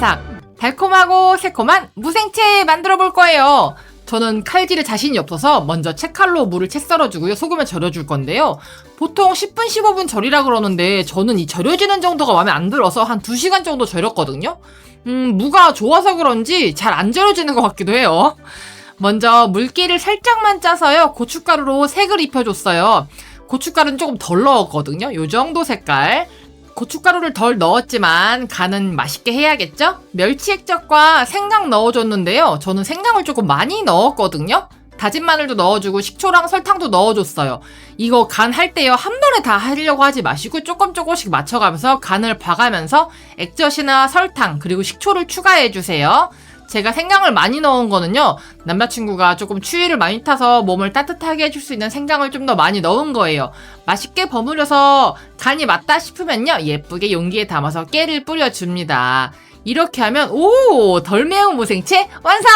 바삭바삭 달콤하고 새콤한 무생채 만들어 볼 거예요. 저는 칼질에 자신이 없어서 먼저 채칼로 물을 채 썰어주고요. 소금에 절여줄 건데요. 보통 10분, 15분 절이라 그러는데 저는 이 절여지는 정도가 마음에 안 들어서 한 2시간 정도 절였거든요. 음, 무가 좋아서 그런지 잘 안 절여지는 것 같기도 해요. 먼저 물기를 살짝만 짜서요. 고춧가루로 색을 입혀줬어요. 고춧가루는 조금 덜 넣었거든요. 요 정도 색깔. 고춧가루를 덜 넣었지만 간은 맛있게 해야겠죠? 멸치 액젓과 생강 넣어줬는데요. 저는 생강을 조금 많이 넣었거든요. 다진 마늘도 넣어주고 식초랑 설탕도 넣어줬어요. 이거 간 할 때요 한 번에 다 하려고 하지 마시고 조금 조금씩 맞춰가면서 간을 봐가면서 액젓이나 설탕 그리고 식초를 추가해주세요. 제가 생강을 많이 넣은 거는요 남자친구가 조금 추위를 많이 타서 몸을 따뜻하게 해줄 수 있는 생강을 좀 더 많이 넣은 거예요. 맛있게 버무려서 간이 맞다 싶으면요 예쁘게 용기에 담아서 깨를 뿌려줍니다. 이렇게 하면 오 덜 매운 무생채 완성!